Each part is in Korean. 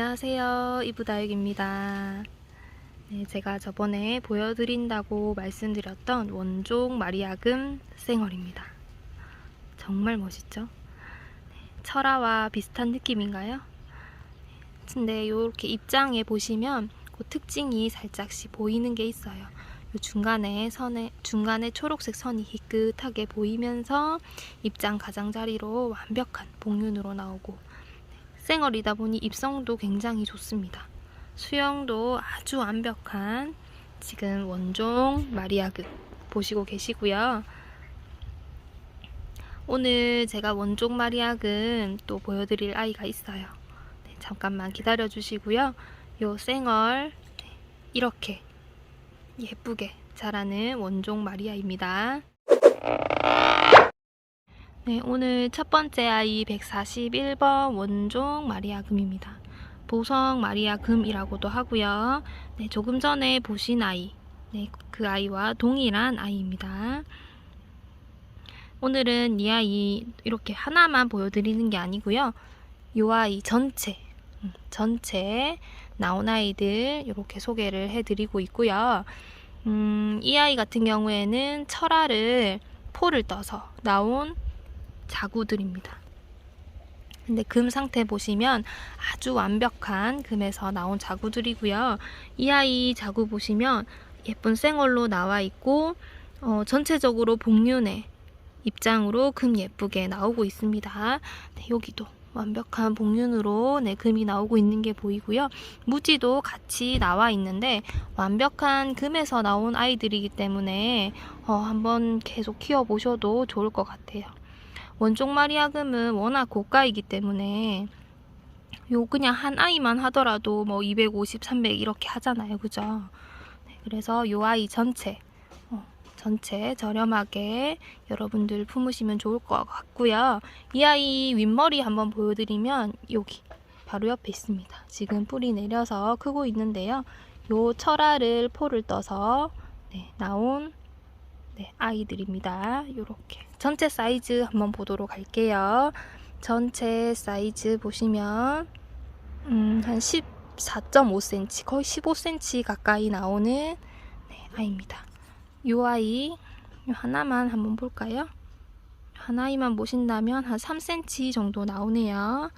안녕하세요. 이브다육입니다. 네, 제가 저번에 보여드린다고 말씀드렸던 원종 마리아금 생얼입니다. 정말 멋있죠? 네, 철화와 비슷한 느낌인가요? 근데 이렇게 입장에 보시면 그 특징이 살짝씩 보이는 게 있어요. 요 중간에 선에 중간에 초록색 선이 희끗하게 보이면서 입장 가장자리로 완벽한 복륜으로 나오고 생얼이다 보니 입성도 굉장히 좋습니다. 수영도 아주 완벽한 지금 원종 마리아그 보시고 계시고요. 오늘 제가 원종 마리아금 또 보여드릴 아이가 있어요. 네, 잠깐만 기다려 주시고요. 요 생얼 네, 이렇게 예쁘게 자라는 원종 마리아입니다. 네, 오늘 첫 번째 아이 141번 원종 마리아금입니다. 보성 마리아금이라고도 하고요. 네, 조금 전에 보신 아이, 네, 그 아이와 동일한 아이입니다. 오늘은 이 아이 이렇게 하나만 보여드리는 게 아니고요. 이 아이 전체, 음, 전체 나온 아이들 이렇게 소개를 해드리고 있고요. 음, 이 아이 같은 경우에는 철화를 포를 떠서 나온 자구들입니다. 근데 금 상태 보시면 아주 완벽한 금에서 나온 자구들이고요. 이 아이 자구 보시면 예쁜 생얼로 나와 있고 어, 전체적으로 복륜의 입장으로 금 예쁘게 나오고 있습니다. 네, 여기도 완벽한 복륜으로 네, 금이 나오고 있는 게 보이고요. 무지도 같이 나와 있는데 완벽한 금에서 나온 아이들이기 때문에 어, 한번 계속 키워보셔도 좋을 것 같아요. 원종 마리아금은 워낙 고가이기 때문에 요 그냥 한 아이만 하더라도 뭐 250, 300 이렇게 하잖아요. 그죠? 네, 그래서 요 아이 전체 어, 전체 저렴하게 여러분들 품으시면 좋을 것 같고요. 이 아이 윗머리 한번 보여드리면 여기 바로 옆에 있습니다. 지금 뿌리 내려서 크고 있는데요. 요 철화를 포를 떠서 네, 나온 네, 아이들입니다. 이렇게 전체 사이즈 한번 보도록 할게요. 전체 사이즈 보시면 음, 한 14.5cm, 거의 15cm 가까이 나오는 네, 아이입니다. 이 아이 요 하나만 한번 볼까요? 한 아이만 보신다면 한 3cm 정도 나오네요.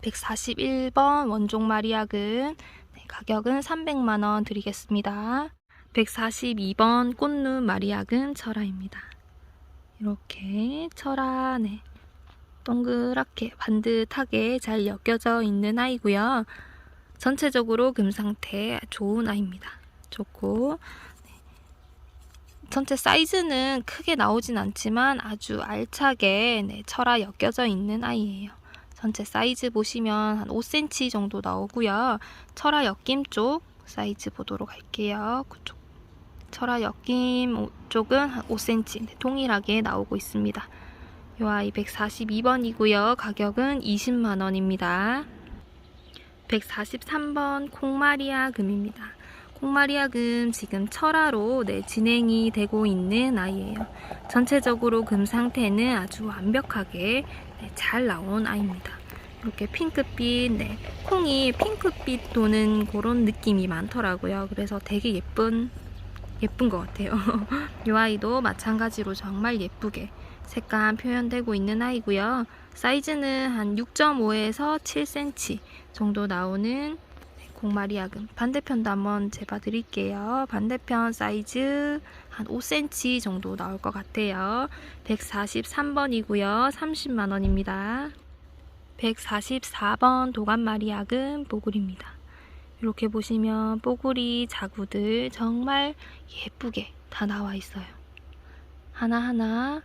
141번 원종 마리아근 네, 가격은 300만원 드리겠습니다. 142번 꽃눈 마리아근 철화입니다. 이렇게 철화 네, 동그랗게 반듯하게 잘 엮여져 있는 아이고요. 전체적으로 금 상태 좋은 아이입니다. 좋고 네. 전체 사이즈는 크게 나오진 않지만 아주 알차게 네, 철화 엮여져 있는 아이예요. 전체 사이즈 보시면 한 5cm 정도 나오고요. 철화 엮임 쪽 사이즈 보도록 할게요. 그쪽 철화 엮임 쪽은 한 5cm 네, 동일하게 나오고 있습니다. 이 아이 142번이고요. 가격은 20만원입니다. 143번 콩마리아 금입니다. 콩마리아 금 지금 철화로 네, 진행이 되고 있는 아이예요. 전체적으로 금 상태는 아주 완벽하게 네, 잘 나온 아이입니다. 이렇게 핑크빛, 네, 콩이 핑크빛 도는 그런 느낌이 많더라고요. 그래서 되게 예쁜 예쁜 것 같아요. 이 아이도 마찬가지로 정말 예쁘게 색감 표현되고 있는 아이고요. 사이즈는 한 6.5에서 7cm 정도 나오는 공마리아금 반대편도 한번 재봐 드릴게요. 반대편 사이즈 한 5cm 정도 나올 것 같아요. 143번이고요. 30만원입니다. 144번 도감마리아금 보글입니다. 이렇게 보시면 뽀글이 자구들 정말 예쁘게 다 나와 있어요. 하나하나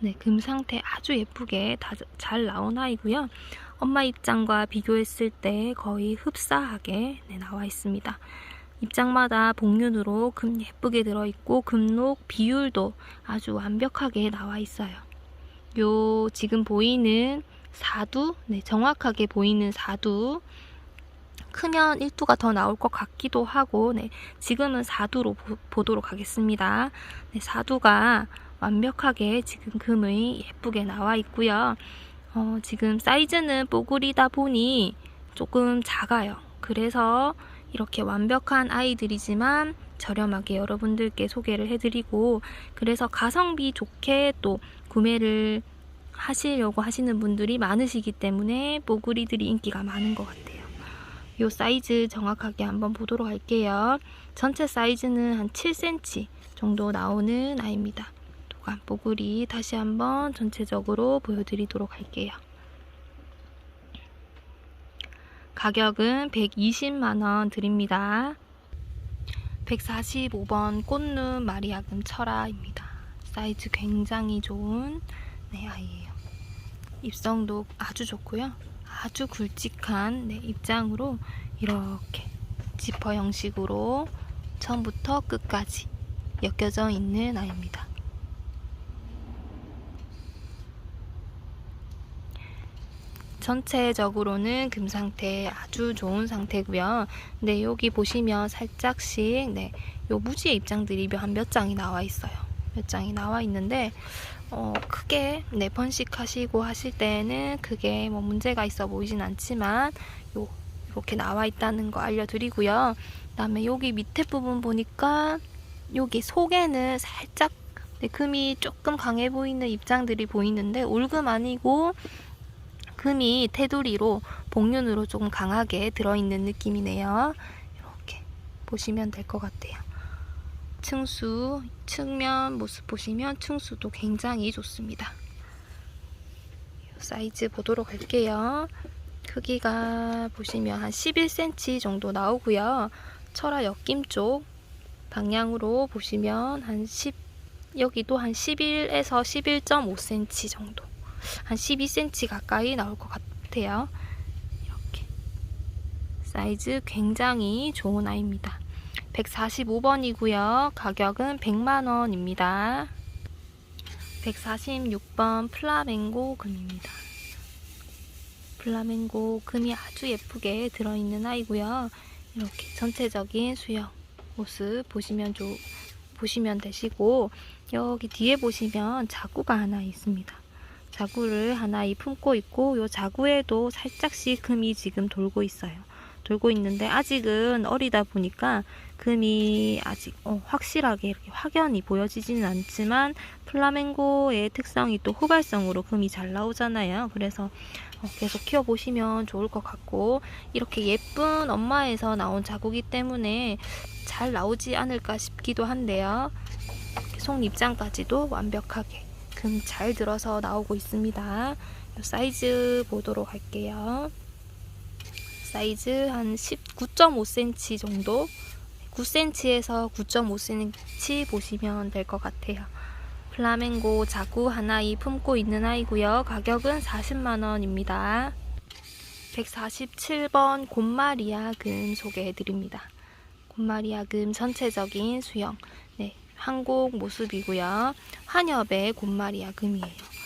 네, 금 상태 아주 예쁘게 다 잘 나온 아이고요. 엄마 입장과 비교했을 때 거의 흡사하게 네, 나와 있습니다. 입장마다 복륜으로 금 예쁘게 들어있고 금록 비율도 아주 완벽하게 나와 있어요. 요 지금 보이는 사두, 네, 정확하게 보이는 사두 크면 1두가 더 나올 것 같기도 하고 네, 지금은 4두로 보, 도록 하겠습니다. 네, 4두가 완벽하게 지금 금의 예쁘게 나와 있고요. 어, 지금 사이즈는 뽀글이다 보니 조금 작아요. 그래서 이렇게 완벽한 아이들이지만 저렴하게 여러분들께 소개를 해드리고 그래서 가성비 좋게 또 구매를 하시려고 하시는 분들이 많으시기 때문에 뽀글이들이 인기가 많은 것 같아요. 요 사이즈 정확하게 한번 보도록 할게요. 전체 사이즈는 한 7cm 정도 나오는 아이입니다. 도감 뽀글이 다시 한번 전체적으로 보여드리도록 할게요. 가격은 120만원 드립니다. 145번 꽃눈 마리아금 철아입니다. 사이즈 굉장히 좋은 네, 아이예요. 입성도 아주 좋고요. 아주 굵직한 네, 입장으로 이렇게 지퍼 형식으로 처음부터 끝까지 엮여져 있는 아이입니다. 전체적으로는 금 상태 아주 좋은 상태고요. 네, 여기 보시면 살짝씩 네, 요 무지의 입장들이 한 몇 장이 나와 있어요. 몇 장이 나와 있는데 어, 크게 네 번씩 하시고 하실 때는 크게 뭐 문제가 있어 보이진 않지만 요 이렇게 나와 있다는 거 알려드리고요. 그다음에 여기 밑에 부분 보니까 여기 속에는 살짝 네, 금이 조금 강해 보이는 입장들이 보이는데 올금 아니고 금이 테두리로 복륜으로 조금 강하게 들어있는 느낌이네요. 이렇게 보시면 될 것 같아요. 층수, 측면 모습 보시면 층수도 굉장히 좋습니다. 사이즈 보도록 할게요. 크기가 보시면 한 11cm 정도 나오고요. 철화 엮임 쪽 방향으로 보시면 한 10, 여기도 한 11에서 11.5cm 정도. 한 12cm 가까이 나올 것 같아요. 이렇게 사이즈 굉장히 좋은 아이입니다. 145번이고요. 가격은 100만원입니다. 146번 플라멩고 금입니다. 플라멩고 금이 아주 예쁘게 들어있는 아이고요. 이렇게 전체적인 수영 모습 보시면 조, 보시면 되시고 여기 뒤에 보시면 자구가 하나 있습니다. 자구를 하나 이 품고 있고 이 자구에도 살짝씩 금이 지금 돌고 있어요. 돌고 있는데 아직은 어리다 보니까 금이 아직 어, 확실하게 이렇게 확연히 보여지지는 않지만 플라멩고의 특성이 또 후발성으로 금이 잘 나오잖아요. 그래서 어, 계속 키워보시면 좋을 것 같고 이렇게 예쁜 엄마에서 나온 자구기 때문에 잘 나오지 않을까 싶기도 한데요. 속 입장까지도 완벽하게 금 잘 들어서 나오고 있습니다. 사이즈 보도록 할게요. 사이즈 한 19.5cm 정도 9cm에서 9.5cm 보시면 될 것 같아요. 플라멩고 자구 하나이 품고 있는 아이고요. 가격은 40만원입니다. 147번 곰마리아 금 소개해드립니다. 곰마리아 금 전체적인 수영 네, 한국 모습이고요. 환엽의 곰마리아 금이에요.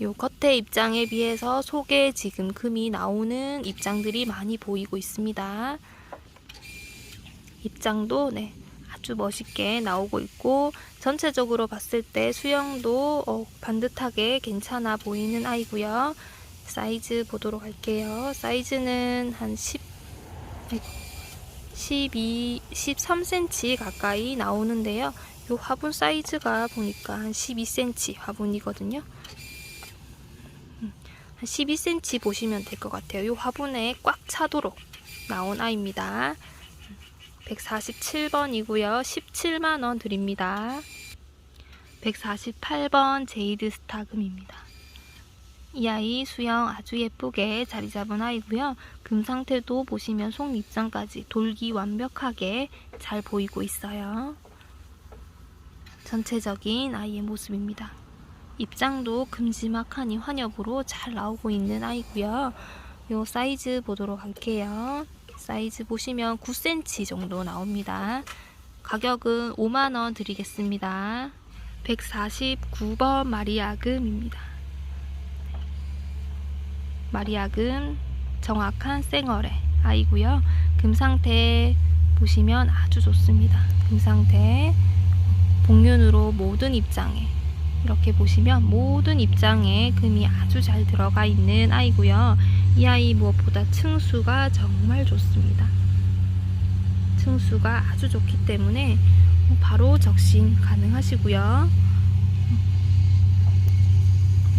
요 겉에 입장에 비해서 속에 지금 금이 나오는 입장들이 많이 보이고 있습니다. 입장도 네, 아주 멋있게 나오고 있고 전체적으로 봤을 때 수영도 어, 반듯하게 괜찮아 보이는 아이고요. 사이즈 보도록 할게요. 사이즈는 한 10, 12, 13cm 가까이 나오는데요. 요 화분 사이즈가 보니까 한 12cm 화분이거든요. 한 12cm 보시면 될 것 같아요. 이 화분에 꽉 차도록 나온 아이입니다. 147번이고요. 17만원 드립니다. 148번 제이드 스타금입니다. 이 아이 수영 아주 예쁘게 자리 잡은 아이고요. 금 상태도 보시면 속 입장까지 돌기 완벽하게 잘 보이고 있어요. 전체적인 아이의 모습입니다. 입장도 금지막하니 환엽으로 잘 나오고 있는 아이고요. 요 사이즈 보도록 할게요. 사이즈 보시면 9cm 정도 나옵니다. 가격은 5만원 드리겠습니다. 149번 마리아금입니다. 마리아금 정확한 생어래 아이고요. 금 상태 보시면 아주 좋습니다. 금 상태 복륜으로 모든 입장에 이렇게 보시면 모든 입장에 금이 아주 잘 들어가 있는 아이고요. 이 아이 무엇보다 층수가 정말 좋습니다. 층수가 아주 좋기 때문에 바로 적신 가능하시고요.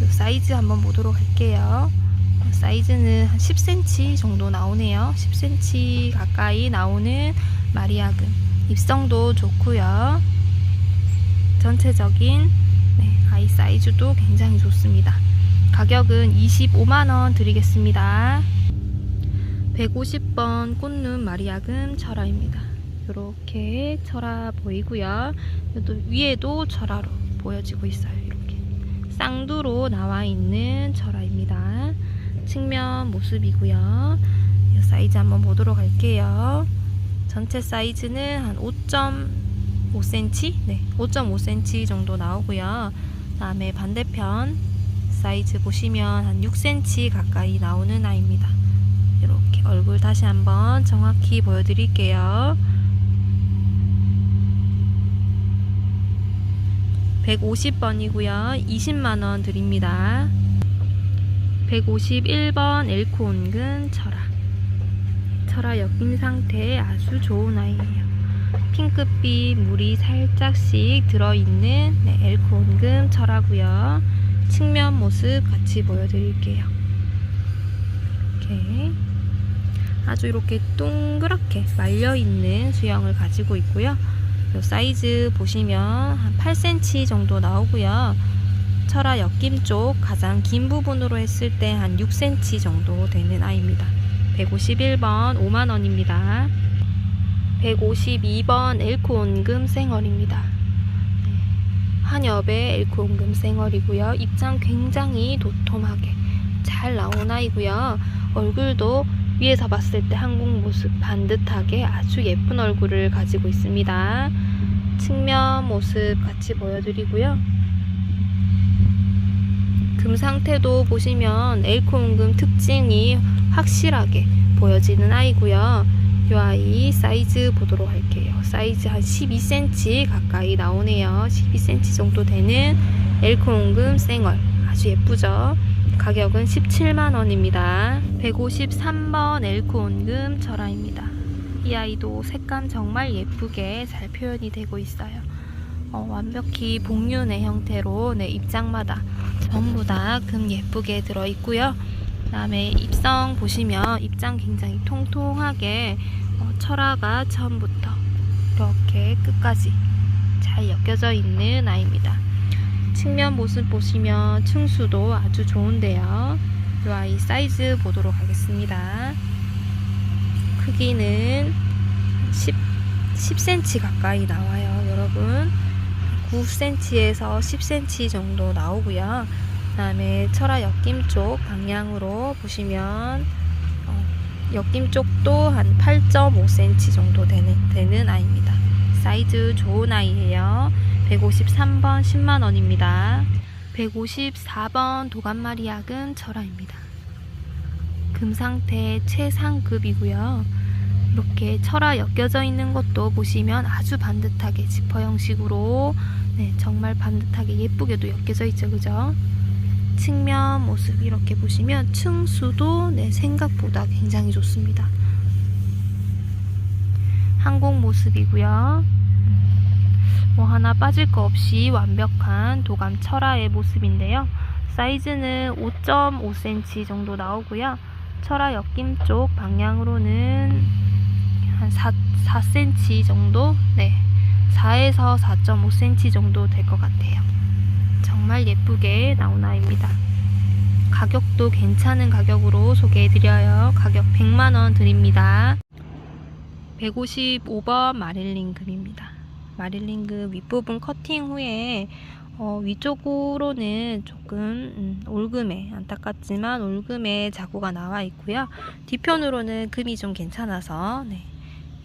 이 사이즈 한번 보도록 할게요. 사이즈는 한 10cm 정도 나오네요. 10cm 가까이 나오는 마리아금. 입성도 좋고요. 전체적인 네, 아이 사이즈도 굉장히 좋습니다. 가격은 25만원 드리겠습니다. 150번 꽃눈 마리아금 철화입니다. 이렇게 철화 보이고요. 또 위에도 철화로 보여지고 있어요. 이렇게 쌍두로 나와 있는 철화입니다. 측면 모습이고요. 이 사이즈 한번 보도록 할게요. 전체 사이즈는 한 5.5cm, 네, 5.5cm 정도 나오고요. 다음에 반대편 사이즈 보시면 한 6cm 가까이 나오는 아이입니다. 이렇게 얼굴 다시 한번 정확히 보여드릴게요. 150번이고요. 20만원 드립니다. 151번 엘코 온근 철화. 철화 엮인 상태 아주 좋은 아이예요. 핑크빛 물이 살짝씩 들어있는 네, 엘코 온금 철화고요. 측면 모습 같이 보여드릴게요. 이렇게 아주 이렇게 동그랗게 말려있는 수영을 가지고 있고요. 요 사이즈 보시면 한 8cm 정도 나오고요. 철화 엮임 쪽 가장 긴 부분으로 했을 때 한 6cm 정도 되는 아이입니다. 151번 5만원입니다. 152번 엘코 온금 생얼입니다. 네, 한엽의 엘코 온금 생얼이고요. 입장 굉장히 도톰하게 잘 나온 아이고요. 얼굴도 위에서 봤을 때 한국 모습 반듯하게 아주 예쁜 얼굴을 가지고 있습니다. 측면 모습 같이 보여드리고요. 금 상태도 보시면 엘코온금 특징이 확실하게 보여지는 아이고요. 이 아이 사이즈 보도록 할게요. 사이즈 한 12cm 가까이 나오네요. 12cm 정도 되는 엘코온금 생얼 아주 예쁘죠? 가격은 17만원입니다. 153번 엘코 온금 철화입니다. 이 아이도 색감 정말 예쁘게 잘 표현이 되고 있어요. 어, 완벽히 복륜의 형태로 네, 입장마다 전부 다 금 예쁘게 들어있고요. 그 다음에 입성 보시면 입장 굉장히 통통하게 어, 철화가 처음부터 이렇게 끝까지 잘 엮여져 있는 아이입니다. 측면 모습 보시면 층수도 아주 좋은데요. 이 아이 사이즈 보도록 하겠습니다. 크기는 10, 10cm 가까이 나와요, 여러분. 9cm에서 10cm 정도 나오고요. 그 다음에 철화 엮임 쪽 방향으로 보시면 어, 엮임 쪽도 한 8.5cm 정도 되는, 되는 아이입니다. 사이즈 좋은 아이예요. 153번 10만원입니다. 154번 도감마리약은 철화입니다. 금 상태 최상급이고요. 이렇게 철화 엮여져 있는 것도 보시면 아주 반듯하게 지퍼 형식으로 네, 정말 반듯하게 예쁘게도 엮여져 있죠. 그죠? 측면 모습 이렇게 보시면 층수도 네, 생각보다 굉장히 좋습니다. 항공 모습이고요. 뭐 하나 빠질 거 없이 완벽한 도감 철화의 모습인데요. 사이즈는 5.5cm 정도 나오고요. 철화 엮임 쪽 방향으로는 한 4, 4cm 정도? 네. 4에서 4.5cm 정도 될 것 같아요. 정말 예쁘게 나온 아이입니다. 가격도 괜찮은 가격으로 소개해드려요. 가격 100만원 드립니다. 155번 마릴린 금입니다. 마릴린 금 윗부분 커팅 후에 어, 위쪽으로는 조금 음, 올금에 안타깝지만 올금에 자구가 나와 있고요. 뒤편으로는 금이 좀 괜찮아서 네.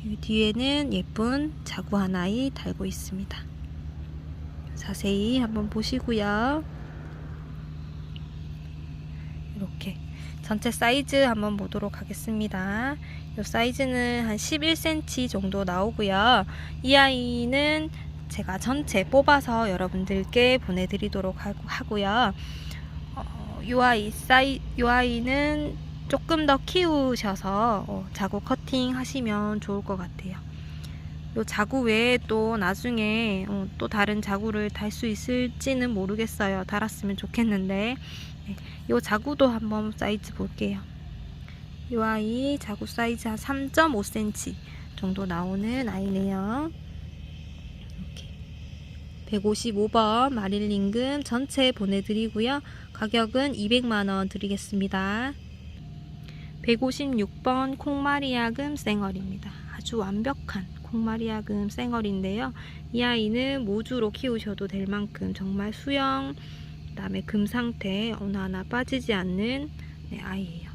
이 뒤에는 예쁜 자구 하나이 달고 있습니다. 자세히 한번 보시고요. 이렇게 전체 사이즈 한번 보도록 하겠습니다. 이 사이즈는 한 11cm 정도 나오고요. 이 아이는 제가 전체 뽑아서 여러분들께 보내드리도록 하- 하고요. 어, 이 아이 사이 이 아이는 조금 더 키우셔서 어, 자구 커팅 하시면 좋을 것 같아요. 요 자구 외에 또 나중에 어, 또 다른 자구를 달 수 있을지는 모르겠어요. 달았으면 좋겠는데 네, 요 자구도 한번 사이즈 볼게요. 이 아이 자구 사이즈 한 3.5cm 정도 나오는 아이네요. 이렇게 155번 마릴링금 전체 보내드리고요. 가격은 200만원 드리겠습니다. 156번 콩마리아금 쌩얼입니다. 아주 완벽한 콩마리아금 쌩얼인데요. 이 아이는 모주로 키우셔도 될 만큼 정말 수영, 그 다음에 금 상태 어느 하나 빠지지 않는 네, 아이예요.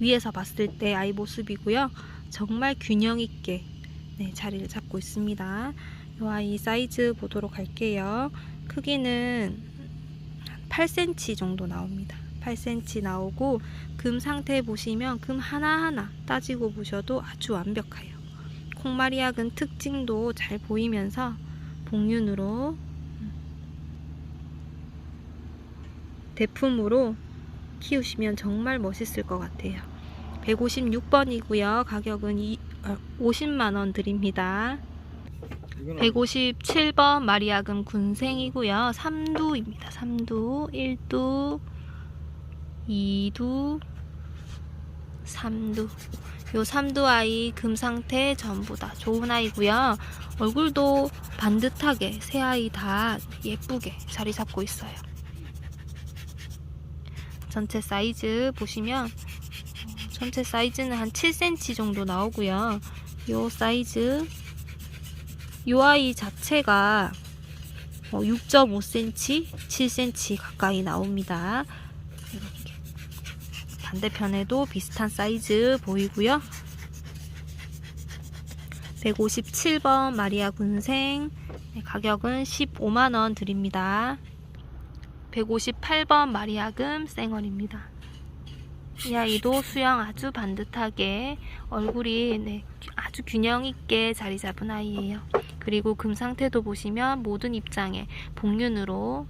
위에서 봤을 때 아이 모습이고요. 정말 균형 있게 네, 자리를 잡고 있습니다. 이 아이 사이즈 보도록 할게요. 크기는 8cm 정도 나옵니다. 8cm 나오고 금 상태 보시면 금 하나하나 따지고 보셔도 아주 완벽해요. 콩마리아금 특징도 잘 보이면서 복륜으로 대품으로 키우시면 정말 멋있을 것 같아요. 156번이고요. 가격은 이, 어, 50만원 드립니다. 157번 마리아금 군생이고요. 3두입니다. 3두, 1두, 2두, 3두. 요 3두 아이 금 상태 전부 다 좋은 아이고요. 얼굴도 반듯하게 세 아이 다 예쁘게 자리 잡고 있어요. 전체 사이즈 보시면 어, 전체 사이즈는 한 7cm 정도 나오고요. 요 사이즈 요 아이 자체가 6.5cm, 7cm 가까이 나옵니다. 반대편에도 비슷한 사이즈 보이고요. 157번 마리아 군생 네, 가격은 15만원 드립니다. 158번 마리아금 쌩얼입니다. 이 아이도 수영 아주 반듯하게 얼굴이 네, 아주 균형 있게 자리 잡은 아이예요. 그리고 금 상태도 보시면 모든 입장에 복륜으로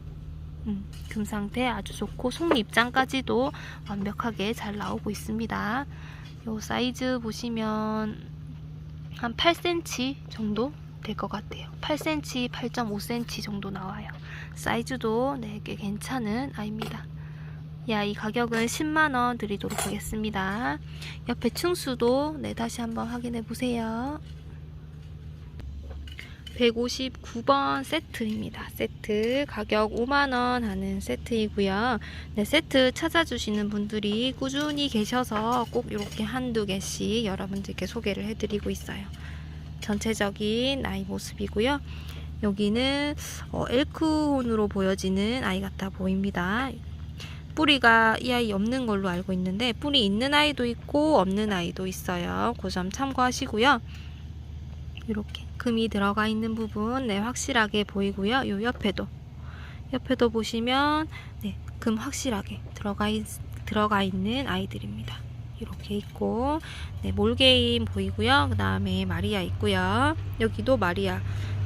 음, 금 상태 아주 좋고 속 입장까지도 완벽하게 잘 나오고 있습니다. 요 사이즈 보시면 한 8cm 정도 될 것 같아요. 8cm, 8.5cm 정도 나와요. 사이즈도 네, 꽤 괜찮은 아이입니다. 이 아이 가격은 10만원 드리도록 하겠습니다. 옆에 층수도 네, 다시 한번 확인해 보세요. 159번 세트입니다. 세트 가격 5만원 하는 세트이고요. 네, 세트 찾아주시는 분들이 꾸준히 계셔서 꼭 이렇게 한두 개씩 여러분들께 소개를 해드리고 있어요. 전체적인 아이 모습이고요. 여기는 어, 엘크혼으로 보여지는 아이 같아 보입니다. 뿌리가 이 아이 없는 걸로 알고 있는데 뿌리 있는 아이도 있고 없는 아이도 있어요. 그 점 참고하시고요. 이렇게 금이 들어가 있는 부분 네, 확실하게 보이고요. 요 옆에도 옆에도 보시면 네, 금 확실하게 들어가 있, 들어가 있는 아이들입니다. 이렇게 있고 네, 몰개임 보이고요. 그 다음에 마리아 있고요. 여기도 마리아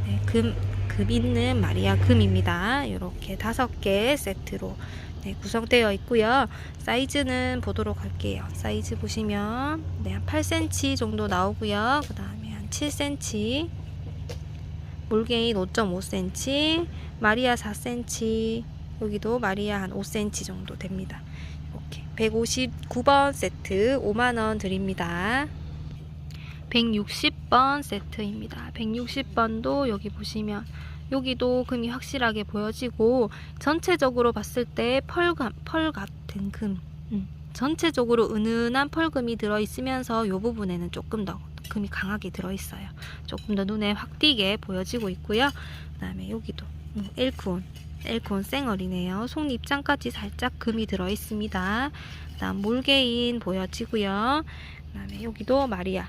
네, 금, 금 있는 마리아 금입니다. 이렇게 다섯 개 세트로 네, 구성되어 있고요. 사이즈는 보도록 할게요. 사이즈 보시면 네, 한 8cm 정도 나오고요. 그 다음에 한 7cm 몰개인 5.5cm 마리아 4cm 여기도 마리아 한 5cm 정도 됩니다. 이렇게 159번 세트 5만원 드립니다. 160번 세트입니다. 160번도 여기 보시면 여기도 금이 확실하게 보여지고 전체적으로 봤을 때 펄감, 펄 같은 금 음, 전체적으로 은은한 펄금이 들어있으면서 이 부분에는 조금 더 금이 강하게 들어있어요. 조금 더 눈에 확 띄게 보여지고 있고요. 그 다음에 여기도 음, 엘크온 엘콘 쌩얼이네요. 속 입장까지 살짝 금이 들어있습니다. 그 다음 몰개인 보여지고요. 그 다음에 여기도 마리아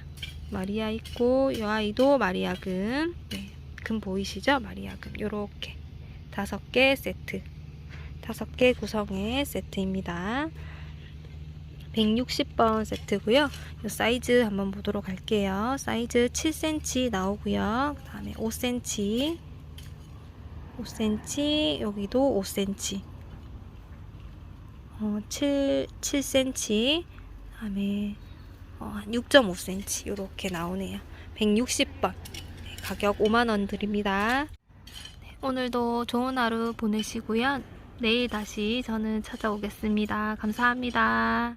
마리아 있고 이 아이도 마리아 금 네, 금 보이시죠? 마리아 금 요렇게 다섯 개 세트 다섯 개 구성의 세트입니다. 160번 세트고요. 이 사이즈 한번 보도록 할게요. 사이즈 7cm 나오고요. 그 다음에 5cm, 5cm, 여기도 5cm, 어, 7, 7cm, 그 다음에 어, 한 6.5cm 이렇게 나오네요. 160번 네, 가격 5만원 드립니다. 네, 오늘도 좋은 하루 보내시고요. 내일 다시 저는 찾아오겠습니다. 감사합니다.